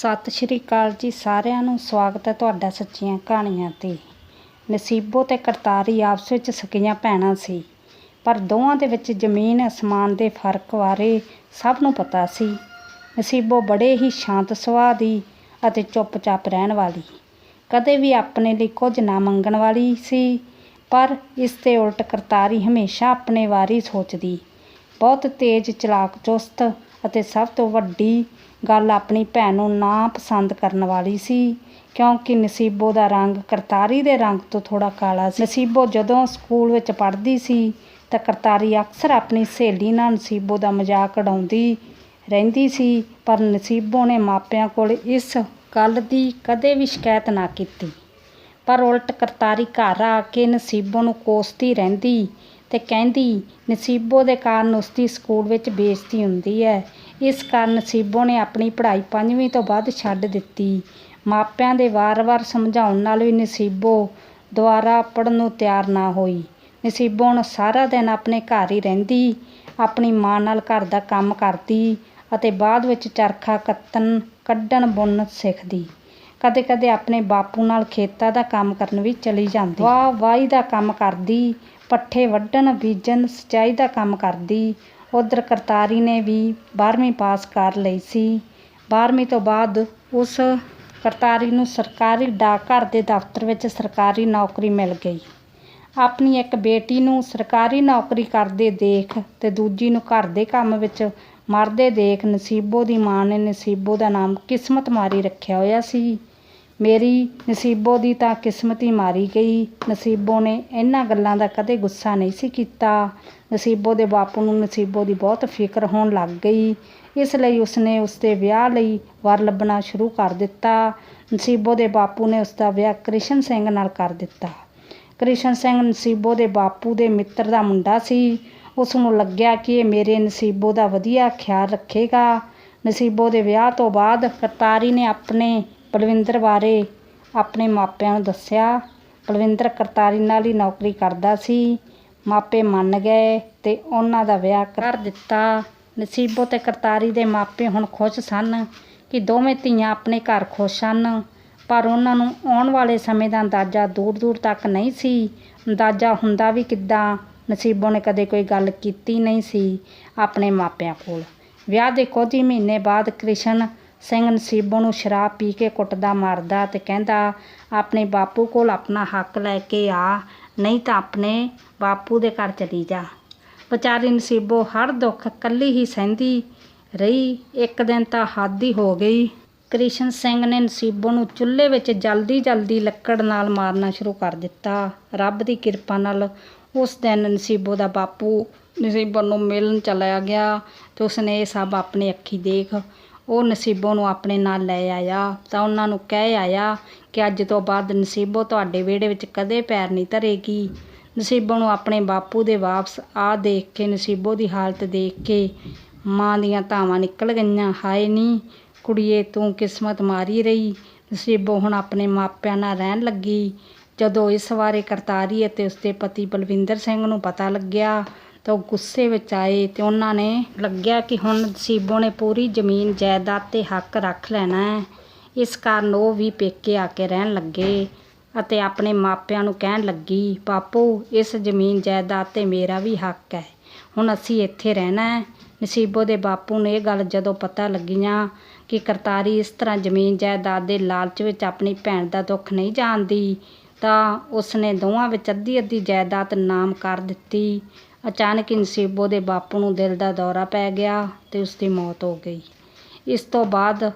ਸਤਿ ਸ਼੍ਰੀ ਅਕਾਲ ਜੀ ਸਾਰਿਆਂ ਨੂੰ। ਸਵਾਗਤ ਹੈ ਤੁਹਾਡਾ ਸੱਚੀਆਂ ਕਹਾਣੀਆਂ ਤੇ। ਨਸੀਬੋ ਤੇ ਕਰਤਾਰੀ ਆਪਸ ਵਿੱਚ ਸਕੀਆਂ ਭੈਣਾਂ ਸੀ, ਪਰ ਦੋਵਾਂ ਦੇ ਵਿੱਚ ਜ਼ਮੀਨ ਅਸਮਾਨ ਦੇ ਫ਼ਰਕ ਬਾਰੇ ਸਭ ਨੂੰ ਪਤਾ ਸੀ। ਨਸੀਬੋ ਬੜੇ ਹੀ ਸ਼ਾਂਤ ਸੁਭਾਅ ਦੀ ਅਤੇ ਚੁੱਪਚਾਪ ਰਹਿਣ ਵਾਲੀ। ਕਦੇ ਵੀ ਆਪਣੇ ਲਈ ਕੁਝ ਨਾ ਮੰਗਣ ਵਾਲੀ ਸੀ, ਪਰ ਇਸ ਦੇ ਉਲਟ ਕਰਤਾਰੀ ਹਮੇਸ਼ਾ ਆਪਣੇ ਬਾਰੇ ਸੋਚਦੀ। ਬਹੁਤ ਤੇਜ਼, ਚਲਾਕ, ਚੁਸਤ ਅਤੇ ਸਭ ਤੋਂ ਵੱਡੀ ਗੱਲ ਆਪਣੀ ਭੈਣ ਨੂੰ ਨਾ ਪਸੰਦ ਕਰਨ ਵਾਲੀ ਸੀ, ਕਿਉਂਕਿ ਨਸੀਬੋ ਦਾ ਰੰਗ ਕਰਤਾਰੀ ਦੇ ਰੰਗ ਤੋਂ ਥੋੜਾ ਕਾਲਾ ਸੀ। ਨਸੀਬੋ ਜਦੋਂ ਸਕੂਲ ਵਿੱਚ ਪੜ੍ਹਦੀ ਸੀ, ਤਾਂ ਕਰਤਾਰੀ ਅਕਸਰ ਆਪਣੀ ਸਹੇਲੀ ਨਾਲ ਨਸੀਬੋ ਦਾ ਮਜ਼ਾਕ ਉਡਾਉਂਦੀ ਰਹਿੰਦੀ ਸੀ, ਪਰ ਨਸੀਬੋ ਨੇ ਮਾਪਿਆਂ ਕੋਲ ਇਸ ਗੱਲ ਦੀ ਕਦੇ ਵੀ ਸ਼ਿਕਾਇਤ ਨਾ ਕੀਤੀ। ਪਰ ਉਲਟ ਕਰਤਾਰੀ ਘਰ ਆ ਕੇ ਨਸੀਬੋ ਨੂੰ ਕੋਸਦੀ ਰਹਿੰਦੀ ਤੇ ਕਹਿੰਦੀ, ਨਸੀਬੋ ਦੇ ਕਾਰਨ ਉਸਦੀ ਸਕੂਲ ਵਿੱਚ ਬੇਇੱਜ਼ਤੀ ਹੁੰਦੀ ਹੈ। ਇਸ ਕਾਰਨ ਨਸੀਬੋ ਨੇ ਆਪਣੀ ਪੜ੍ਹਾਈ ਪੰਜਵੀਂ ਤੋਂ ਬਾਅਦ ਛੱਡ ਦਿੱਤੀ। ਮਾਪਿਆਂ ਦੇ ਵਾਰ-ਵਾਰ ਸਮਝਾਉਣ ਨਾਲ ਵੀ ਨਸੀਬੋ ਦੁਬਾਰਾ ਪੜ੍ਹਨ ਨੂੰ ਤਿਆਰ ਨਾ ਹੋਈ। ਨਸੀਬੋ ਹੁਣ ਸਾਰਾ ਦਿਨ ਆਪਣੇ ਘਰ ਹੀ ਰਹਿੰਦੀ, ਆਪਣੀ ਮਾਂ ਨਾਲ ਘਰ ਦਾ ਕੰਮ ਕਰਦੀ ਅਤੇ ਬਾਅਦ ਵਿੱਚ ਚਰਖਾ ਕੱਤਣ, ਕੱਢਣ ਬੁਣਨ ਸਿੱਖਦੀ। ਕਦੇ-ਕਦੇ ਆਪਣੇ ਬਾਪੂ ਨਾਲ ਖੇਤਾਂ ਦਾ ਕੰਮ ਕਰਨ ਵੀ ਚਲੀ ਜਾਂਦੀ। ਵਾਹ ਵਾਹੀ ਦਾ ਕੰਮ ਕਰਦੀ ਪੱਠੇ ਵੱਢਣ, ਬੀਜਣ, ਸਿੰਚਾਈ ਦਾ ਕੰਮ ਕਰਦੀ। ਉੱਧਰ ਕਰਤਾਰੀ ਨੇ ਵੀ 12ਵੀਂ ਪਾਸ ਕਰ ਲਈ ਸੀ। 12ਵੀਂ ਤੋਂ ਬਾਅਦ ਉਸ ਕਰਤਾਰੀ ਨੂੰ ਸਰਕਾਰੀ ਡਾਕਘਰ ਦੇ ਦਫ਼ਤਰ ਵਿੱਚ ਸਰਕਾਰੀ ਨੌਕਰੀ ਮਿਲ ਗਈ। ਆਪਣੀ ਇੱਕ ਬੇਟੀ ਨੂੰ ਸਰਕਾਰੀ ਨੌਕਰੀ ਕਰਦੇ ਦੇਖ ਤੇ ਦੂਜੀ ਨੂੰ ਘਰ ਦੇ ਕੰਮ ਵਿੱਚ ਮਰਦੇ ਦੇਖ ਨਸੀਬੋ ਦੀ ਮਾਂ ਨੇ ਨਸੀਬੋ ਦਾ ਨਾਮ ਕਿਸਮਤ ਮਾਰੀ ਰੱਖਿਆ ਹੋਇਆ ਸੀ। ਮੇਰੀ ਨਸੀਬੋ ਦੀ ਤਾਂ ਕਿਸਮਤ ਹੀ ਮਾਰੀ ਗਈ। ਨਸੀਬੋ ਨੇ ਇਹਨਾਂ ਗੱਲਾਂ ਦਾ ਕਦੇ ਗੁੱਸਾ ਨਹੀਂ ਸੀ ਕੀਤਾ। ਨਸੀਬੋ ਦੇ ਬਾਪੂ ਨੂੰ ਨਸੀਬੋ ਦੀ ਬਹੁਤ ਫਿਕਰ ਹੋਣ ਲੱਗ ਗਈ। ਇਸ ਲਈ ਉਸਨੇ ਉਸਦੇ ਵਿਆਹ ਲਈ ਵਰ ਲੱਭਣਾ ਸ਼ੁਰੂ ਕਰ ਦਿੱਤਾ। ਨਸੀਬੋ ਦੇ ਬਾਪੂ ਨੇ ਉਸਦਾ ਵਿਆਹ ਕ੍ਰਿਸ਼ਨ ਸਿੰਘ ਨਾਲ ਕਰ ਦਿੱਤਾ। ਕ੍ਰਿਸ਼ਨ ਸਿੰਘ ਨਸੀਬੋ ਦੇ ਬਾਪੂ ਦੇ ਮਿੱਤਰ ਦਾ ਮੁੰਡਾ ਸੀ। ਉਸ ਨੂੰ ਲੱਗਿਆ ਕਿ ਇਹ ਮੇਰੇ ਨਸੀਬੋ ਦਾ ਵਧੀਆ ਖਿਆਲ ਰੱਖੇਗਾ। ਨਸੀਬੋ ਦੇ ਵਿਆਹ ਤੋਂ ਬਾਅਦ ਕਰਤਾਰੀ ਨੇ ਆਪਣੇ ਬਲਵਿੰਦਰ ਬਾਰੇ ਆਪਣੇ ਮਾਪਿਆਂ ਨੂੰ ਦੱਸਿਆ। ਬਲਵਿੰਦਰ ਕਰਤਾਰੀ ਨਾਲ ਹੀ ਨੌਕਰੀ ਕਰਦਾ ਸੀ। ਮਾਪੇ ਮੰਨ ਗਏ ਤੇ ਉਹਨਾਂ ਦਾ ਵਿਆਹ ਕਰ ਦਿੱਤਾ। ਨਸੀਬੋ ਤੇ ਕਰਤਾਰੀ ਦੇ ਮਾਪੇ ਹੁਣ ਖੁਸ਼ ਸਨ ਕਿ ਦੋਵੇਂ ਧੀਆਂ ਆਪਣੇ ਘਰ ਖੁਸ਼ ਹਨ ਪਰ ਉਹਨਾਂ ਨੂੰ ਆਉਣ ਵਾਲੇ ਸਮੇਂ ਦਾ ਅੰਦਾਜ਼ਾ ਦੂਰ ਦੂਰ ਤੱਕ ਨਹੀਂ ਸੀ। ਅੰਦਾਜ਼ਾ ਹੁੰਦਾ ਵੀ ਕਿੱਦਾਂ ਨਸੀਬੋ ਨੇ ਕਦੇ ਕੋਈ ਗੱਲ ਕੀਤੀ ਨਹੀਂ ਸੀ ਆਪਣੇ ਮਾਪਿਆਂ ਕੋਲ। ਵਿਆਹ ਦੇ ਕੁਝ ਹੀ ਮਹੀਨੇ ਬਾਅਦ ਕ੍ਰਿਸ਼ਨ ਸਿੰਘ ਨਸੀਬੋ ਨੂੰ ਸ਼ਰਾਬ ਪੀ ਕੇ ਕੁੱਟਦਾ, ਮਾਰਦਾ ਅਤੇ ਕਹਿੰਦਾ, ਆਪਣੇ ਬਾਪੂ ਕੋਲ ਆਪਣਾ ਹੱਕ ਲੈ ਕੇ ਆ, ਨਹੀਂ ਤਾਂ ਆਪਣੇ ਬਾਪੂ ਦੇ ਘਰ ਚਲੀ ਜਾ। ਵਿਚਾਰੀ ਨਸੀਬੋ ਹਰ ਦੁੱਖ ਇਕੱਲੀ ਹੀ ਸਹਿੰਦੀ ਰਹੀ। ਇੱਕ ਦਿਨ ਤਾਂ ਹੱਦ ਹੀ ਹੋ ਗਈ। ਕ੍ਰਿਸ਼ਨ ਸਿੰਘ ਨੇ ਨਸੀਬੋ ਨੂੰ ਚੁੱਲ੍ਹੇ ਵਿੱਚ ਜਲਦੀ ਜਲਦੀ ਲੱਕੜ ਨਾਲ ਮਾਰਨਾ ਸ਼ੁਰੂ ਕਰ ਦਿੱਤਾ। ਰੱਬ ਦੀ ਕਿਰਪਾ ਨਾਲ ਉਸ ਦਿਨ ਨਸੀਬੋ ਦਾ ਬਾਪੂ ਨਸੀਬੋ ਨੂੰ ਮਿਲਣ ਚਲਾ ਗਿਆ ਤੇ ਉਸਨੇ ਇਹ ਸਭ ਆਪਣੀ ਅੱਖੀ ਦੇਖ ਉਹ ਨਸੀਬੋ ਨੂੰ ਆਪਣੇ ਨਾਲ ਲੈ ਆਇਆ। ਤਾਂ ਉਹਨਾਂ ਨੂੰ ਕਹਿ ਆਇਆ ਕਿ ਅੱਜ ਤੋਂ ਬਾਅਦ ਨਸੀਬੋ ਤੁਹਾਡੇ ਵਿਹੜੇ ਵਿੱਚ ਕਦੇ ਪੈਰ ਨਹੀਂ ਧਰੇਗੀ। ਨਸੀਬੋ ਨੂੰ ਆਪਣੇ ਬਾਪੂ ਦੇ ਵਾਪਸ ਆ ਦੇਖ ਕੇ, ਨਸੀਬੋ ਦੀ ਹਾਲਤ ਦੇਖ ਕੇ ਮਾਂ ਦੀਆਂ ਧਾਵਾਂ ਨਿਕਲ ਗਈਆਂ। ਹਾਏ ਨਹੀਂ ਕੁੜੀਏ, ਤੂੰ ਕਿਸਮਤ ਮਾਰੀ ਰਹੀ। ਨਸੀਬੋ ਹੁਣ ਆਪਣੇ ਮਾਪਿਆਂ ਨਾਲ ਰਹਿਣ ਲੱਗੀ। ਜਦੋਂ ਇਸ ਬਾਰੇ ਕਰਤਾਰੀ ਅਤੇ ਉਸਦੇ ਪਤੀ ਬਲਵਿੰਦਰ ਸਿੰਘ ਨੂੰ ਪਤਾ ਲੱਗਿਆ ਤਾਂ ਉਹ ਗੁੱਸੇ ਵਿੱਚ ਆਏ ਤੇ ਉਹਨਾਂ ਨੇ ਲੱਗਿਆ ਕਿ ਹੁਣ ਨਸੀਬੋ ਨੇ ਪੂਰੀ ਜ਼ਮੀਨ, ਜਾਇਦਾਦ ਤੇ ਹੱਕ ਰੱਖ ਲੈਣਾ ਹੈ। ਇਸ ਕਾਰਨ ਉਹ ਵੀ ਪੇਕੇ ਆ ਕੇ ਰਹਿਣ ਲੱਗੇ ਅਤੇ ਆਪਣੇ ਮਾਪਿਆਂ ਨੂੰ ਕਹਿਣ ਲੱਗੀ, ਬਾਪੂ, ਇਸ ਜ਼ਮੀਨ, ਜਾਇਦਾਦ ਤੇ ਮੇਰਾ ਵੀ ਹੱਕ ਹੈ। ਹੁਣ ਅਸੀਂ ਇੱਥੇ ਰਹਿਣਾ ਹੈ। ਨਸੀਬੋ ਦੇ ਬਾਪੂ ਨੂੰ ਇਹ ਗੱਲ ਜਦੋਂ ਪਤਾ ਲੱਗੀਆਂ ਕਿ ਕਰਤਾਰੀ ਇਸ ਤਰ੍ਹਾਂ ਜ਼ਮੀਨ, ਜਾਇਦਾਦ ਦੇ ਲਾਲਚ ਵਿੱਚ ਆਪਣੀ ਭੈਣ ਦਾ ਦੁੱਖ ਨਹੀਂ ਜਾਣਦੀ, ਤਾਂ ਉਸਨੇ ਦੋਵਾਂ ਵਿੱਚ ਅੱਧੀ ਅੱਧੀ ਜਾਇਦਾਦ ਨਾਮ ਕਰ ਦਿੱਤੀ। ਅਚਾਨਕ ਹੀ ਨਸੀਬੋ ਦੇ ਬਾਪੂ ਨੂੰ ਦਿਲ ਦਾ ਦੌਰਾ ਪੈ ਗਿਆ ਤੇ ਉਸ ਦੀ ਮੌਤ ਹੋ ਗਈ। ਇਸ ਤੋਂ ਬਾਅਦ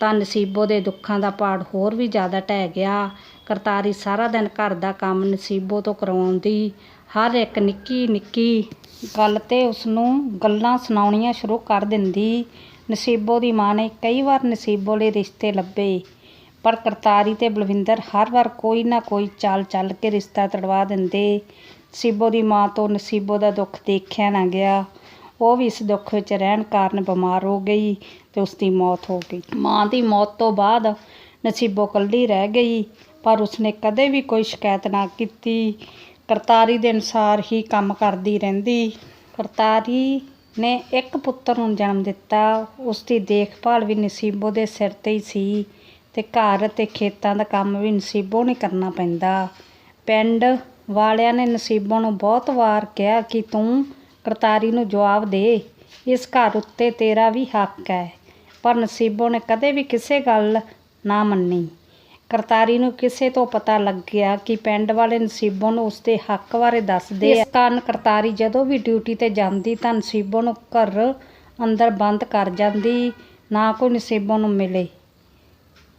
ਤਾਂ ਨਸੀਬੋ ਦੇ ਦੁੱਖਾਂ ਦਾ ਪਾੜ ਹੋਰ ਵੀ ਜ਼ਿਆਦਾ ਢਹਿ ਗਿਆ। ਕਰਤਾਰੀ ਸਾਰਾ ਦਿਨ ਘਰ ਦਾ ਕੰਮ ਨਸੀਬੋ ਤੋਂ ਕਰਵਾਉਂਦੀ ਹਰ ਇੱਕ ਨਿੱਕੀ ਨਿੱਕੀ ਗੱਲ ਤੇ ਉਸ ਨੂੰ ਗੱਲਾਂ ਸੁਣਾਉਣੀਆਂ ਸ਼ੁਰੂ ਕਰ ਦਿੰਦੀ। ਨਸੀਬੋ ਦੀ ਮਾਂ ਨੇ ਕਈ ਵਾਰ ਨਸੀਬੋ ਲਈ ਰਿਸ਼ਤੇ ਲੱਭੇ, ਪਰ ਕਰਤਾਰੀ ਤੇ ਬਲਵਿੰਦਰ ਹਰ ਵਾਰ ਕੋਈ ਨਾ ਕੋਈ ਚਾਲ ਚੱਲ ਕੇ ਰਿਸ਼ਤਾ ਤੜਵਾ ਦਿੰਦੇ। ਨਸੀਬੋ ਦੀ ਮਾਂ ਤੋਂ ਨਸੀਬੋ ਦਾ ਦੁੱਖ ਦੇਖਿਆ ਨਾ ਗਿਆ। ਉਹ ਵੀ ਇਸ ਦੁੱਖ ਵਿੱਚ ਰਹਿਣ ਕਾਰਨ ਬਿਮਾਰ ਹੋ ਗਈ ਤੇ ਉਸ ਦੀ ਮੌਤ ਹੋ ਗਈ। ਮਾਂ ਦੀ ਮੌਤ ਤੋਂ ਬਾਅਦ ਨਸੀਬੋ ਇਕੱਲੀ ਰਹਿ ਗਈ, ਪਰ ਉਸਨੇ ਕਦੇ ਵੀ ਕੋਈ ਸ਼ਿਕਾਇਤ ਨਾ ਕੀਤੀ। ਕਰਤਾਰੀ ਦੇ ਅਨੁਸਾਰ ਹੀ ਕੰਮ ਕਰਦੀ ਰਹਿੰਦੀ। ਕਰਤਾਰੀ ਨੇ ਇੱਕ ਪੁੱਤਰ ਨੂੰ ਜਨਮ ਦਿੱਤਾ। ਉਸ ਦੀ ਦੇਖਭਾਲ ਵੀ ਨਸੀਬੋ ਦੇ ਸਿਰ ਤੇ ਹੀ ਸੀ ਤੇ ਘਰ ਅਤੇ ਖੇਤਾਂ ਦਾ ਕੰਮ ਵੀ ਨਸੀਬੋ ਨੇ ਕਰਨਾ ਪੈਂਦਾ। ਪਿੰਡ ਵਾਲਿਆਂ ਨੇ ਨਸੀਬੋ ਨੂੰ ਬਹੁਤ ਵਾਰ ਕਿਹਾ ਕਿ ਤੂੰ ਕਰਤਾਰੀ ਨੂੰ ਜਵਾਬ ਦੇ। ਇਸ ਘਰ ਉੱਤੇ ਤੇਰਾ ਵੀ ਹੱਕ ਹੈ। ਪਰ ਨਸੀਬੋ ਨੇ ਕਦੇ ਵੀ ਕਿਸੇ ਗੱਲ ਨਾ ਮੰਨੀ। ਕਰਤਾਰੀ ਨੂੰ ਕਿਸੇ ਤੋਂ ਪਤਾ ਲੱਗਿਆ ਕਿ ਪਿੰਡ ਵਾਲੇ ਨਸੀਬੋ ਨੂੰ ਉਸਦੇ ਹੱਕ ਬਾਰੇ ਦੱਸਦੇ ਇਸ ਕਾਰਨ ਕਰਤਾਰੀ ਜਦੋਂ ਵੀ ਡਿਊਟੀ ਤੇ ਜਾਂਦੀ ਤਾਂ ਨਸੀਬੋ ਨੂੰ ਘਰ ਅੰਦਰ ਬੰਦ ਕਰ ਜਾਂਦੀ। ਨਾ ਕੋਈ ਨਸੀਬੋ ਨੂੰ ਮਿਲੇ।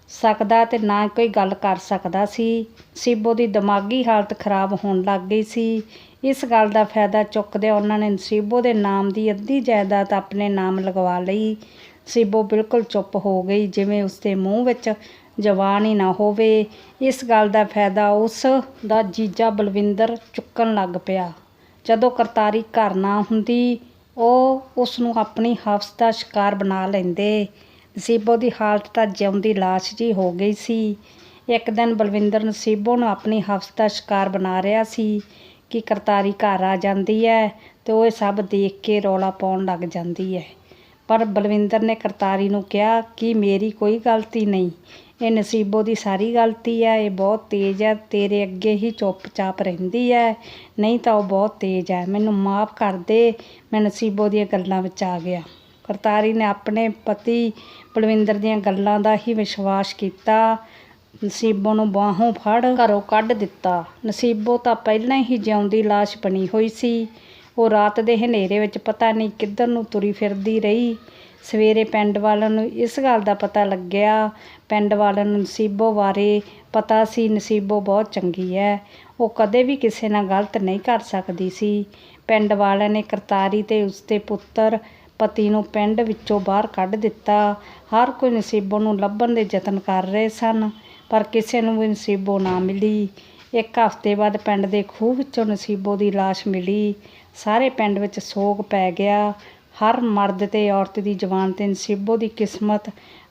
ਸਕਦਾ ਅਤੇ ਨਾ ਕੋਈ ਗੱਲ ਕਰ ਸਕਦਾ ਸੀ। ਸਿਬੋ ਦੀ ਦਿਮਾਗੀ ਹਾਲਤ ਖਰਾਬ ਹੋਣ ਲੱਗ ਗਈ ਸੀ। ਇਸ ਗੱਲ ਦਾ ਫਾਇਦਾ ਚੁੱਕਦਿਆਂ ਉਹਨਾਂ ਨੇ ਸਿਬੋ ਦੇ ਨਾਮ ਦੀ ਅੱਧੀ ਜਾਇਦਾਦ ਆਪਣੇ ਨਾਮ ਲਗਵਾ ਲਈ। ਨਸੀਬੋ ਬਿਲਕੁਲ ਚੁੱਪ ਹੋ ਗਈ, ਜਿਵੇਂ ਉਸਦੇ ਮੂੰਹ ਵਿੱਚ ਜ਼ਬਾਨ ਹੀ ਨਾ ਹੋਵੇ। ਇਸ ਗੱਲ ਦਾ ਫਾਇਦਾ ਉਸ ਦਾ ਜੀਜਾ ਬਲਵਿੰਦਰ ਚੁੱਕਣ ਲੱਗ ਪਿਆ। ਜਦੋਂ ਕਰਤਾਰੀ ਘਰ ਨਾ ਹੁੰਦੀ, ਉਹ ਉਸ ਨੂੰ ਆਪਣੀ ਹਵਸ ਦਾ ਸ਼ਿਕਾਰ ਬਣਾ ਲੈਂਦੇ। ਨਸੀਬੋ ਦੀ ਹਾਲਤ ਤਾਂ ਜਿਉਂਦੀ ਲਾਸ਼ ਜੀ ਹੋ ਗਈ ਸੀ। ਇੱਕ ਦਿਨ ਬਲਵਿੰਦਰ ਨਸੀਬੋ ਨੂੰ ਆਪਣੀ ਹਵਸ ਦਾ ਸ਼ਿਕਾਰ ਬਣਾ ਰਿਹਾ ਸੀ ਕਿ ਕਰਤਾਰੀ ਘਰ ਆ ਜਾਂਦੀ ਹੈ ਤੇ ਉਹ ਇਹ ਸਭ ਦੇਖ ਕੇ ਰੌਲਾ ਪਾਉਣ ਲੱਗ ਜਾਂਦੀ ਹੈ ਪਰ ਬਲਵਿੰਦਰ ਨੇ ਕਰਤਾਰੀ ਨੂੰ ਕਿਹਾ ਕਿ ਮੇਰੀ ਕੋਈ ਗਲਤੀ ਨਹੀਂ, ਇਹ ਨਸੀਬੋ ਦੀ ਸਾਰੀ ਗਲਤੀ ਹੈ ਇਹ ਬਹੁਤ ਤੇਜ਼ ਹੈ ਤੇਰੇ ਅੱਗੇ ਹੀ ਚੁੱਪਚਾਪ ਰਹਿੰਦੀ ਹੈ ਨਹੀਂ ਤਾਂ ਉਹ ਬਹੁਤ ਤੇਜ਼ ਹੈ ਮੈਨੂੰ ਮਾਫ ਕਰ ਦੇ, ਮੈਂ ਨਸੀਬੋ ਦੀਆਂ ਗੱਲਾਂ ਵਿੱਚ ਆ ਗਿਆ। ਕਰਤਾਰੀ ਨੇ ਆਪਣੇ ਪਤੀ ਬਲਵਿੰਦਰ ਦੀਆਂ ਗੱਲਾਂ ਦਾ ਹੀ ਵਿਸ਼ਵਾਸ ਕੀਤਾ। ਨਸੀਬੋ ਨੂੰ ਬਾਹੋਂ ਫੜ ਘਰੋਂ ਕੱਢ ਦਿੱਤਾ। ਨਸੀਬੋ ਤਾਂ ਪਹਿਲਾਂ ਹੀ ਜਿਉਂਦੀ ਲਾਸ਼ ਬਣੀ ਹੋਈ ਸੀ। ਉਹ ਰਾਤ ਦੇ ਹਨੇਰੇ ਵਿੱਚ ਪਤਾ ਨਹੀਂ ਕਿੱਧਰ ਨੂੰ ਤੁਰੀ ਫਿਰਦੀ ਰਹੀ। ਸਵੇਰੇ ਪਿੰਡ ਵਾਲਿਆਂ ਨੂੰ ਇਸ ਗੱਲ ਦਾ ਪਤਾ ਲੱਗਿਆ। ਪਿੰਡ ਵਾਲਿਆਂ ਨੂੰ ਨਸੀਬੋ ਬਾਰੇ ਪਤਾ ਸੀ, ਨਸੀਬੋ ਬਹੁਤ ਚੰਗੀ ਹੈ। ਉਹ ਕਦੇ ਵੀ ਕਿਸੇ ਨਾਲ ਗਲਤ ਨਹੀਂ ਕਰ ਸਕਦੀ ਸੀ। ਪਿੰਡ ਵਾਲਿਆਂ ਨੇ ਕਰਤਾਰੀ ਤੇ ਉਸਦੇ ਪੁੱਤਰ ਪਤੀ ਨੂੰ ਪਿੰਡ ਵਿੱਚੋਂ ਬਾਹਰ ਕੱਢ ਦਿੱਤਾ। ਹਰ ਕੋਈ ਨਸੀਬੋ ਨੂੰ ਲੱਭਣ ਦੇ ਯਤਨ ਕਰ ਰਹੇ ਸਨ, ਪਰ ਕਿਸੇ ਨੂੰ ਵੀ ਨਸੀਬੋ ਨਾ ਮਿਲੀ। ਇੱਕ ਹਫ਼ਤੇ ਬਾਅਦ ਪਿੰਡ ਦੇ ਖੂਹ ਵਿੱਚੋਂ ਨਸੀਬੋ ਦੀ ਲਾਸ਼ ਮਿਲੀ। ਸਾਰੇ ਪਿੰਡ ਵਿੱਚ ਸੋਗ ਪੈ ਗਿਆ। ਹਰ ਮਰਦ ਤੇ ਔਰਤ ਦੀ ਜਵਾਨ ਤੇ ਨਸੀਬੋ ਦੀ ਕਿਸਮਤ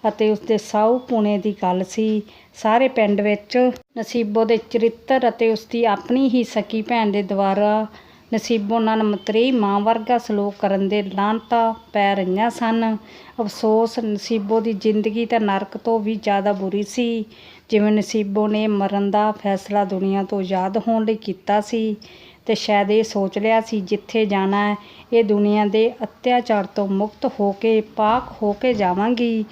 ਅਤੇ ਉਸਦੇ ਸਾਊ ਪੁਣੇ ਦੀ ਗੱਲ ਸੀ। ਸਾਰੇ ਪਿੰਡ ਵਿੱਚ ਨਸੀਬੋ ਦੇ ਚਰਿੱਤਰ ਅਤੇ ਉਸਦੀ ਆਪਣੀ ਹੀ ਸਕੀ ਭੈਣ ਦੇ ਦੁਆਰਾ ਨਸੀਬੋ ਨਾਲ ਮਤਰੇਈ ਮਾਂ ਵਰਗਾ ਸਲੋਕ ਕਰਨ ਦੇ ਲਾਂਤਾ ਪੈ ਰਹੀਆਂ ਸਨ। ਅਫਸੋਸ, ਨਸੀਬੋ ਦੀ ਜ਼ਿੰਦਗੀ ਤਾਂ ਨਰਕ ਤੋਂ ਵੀ ਜ਼ਿਆਦਾ ਬੁਰੀ ਸੀ। ਜਿਵੇਂ ਨਸੀਬੋ ਨੇ ਮਰਨ ਦਾ ਫੈਸਲਾ ਦੁਨੀਆ ਤੋਂ ਯਾਦ ਹੋਣ ਲਈ ਕੀਤਾ ਸੀ ਤੇ ਸ਼ਾਇਦ ਇਹ ਸੋਚ ਲਿਆ ਸੀ, ਜਿੱਥੇ ਜਾਣਾ ਹੈ, ਇਹ ਦੁਨੀਆ ਦੇ ਅਤਿਆਚਾਰ ਤੋਂ ਮੁਕਤ ਹੋ ਕੇ, ਪਾਕ ਹੋ ਕੇ ਜਾਵਾਂਗੀ।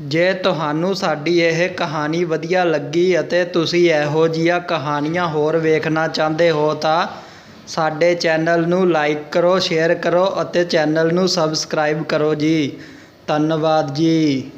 ਜੇ ਤੁਹਾਨੂੰ ਸਾਡੀ ਇਹ ਕਹਾਣੀ ਵਧੀਆ ਲੱਗੀ ਅਤੇ ਤੁਸੀਂ ਇਹੋ ਜਿਹੀਆਂ ਕਹਾਣੀਆਂ ਹੋਰ ਵੇਖਣਾ ਚਾਹੁੰਦੇ ਹੋ ਤਾਂ ਸਾਡੇ ਚੈਨਲ ਨੂੰ ਲਾਈਕ ਕਰੋ, ਸ਼ੇਅਰ ਕਰੋ ਅਤੇ ਚੈਨਲ ਨੂੰ ਸਬਸਕ੍ਰਾਈਬ ਕਰੋ ਜੀ। ਧੰਨਵਾਦ ਜੀ।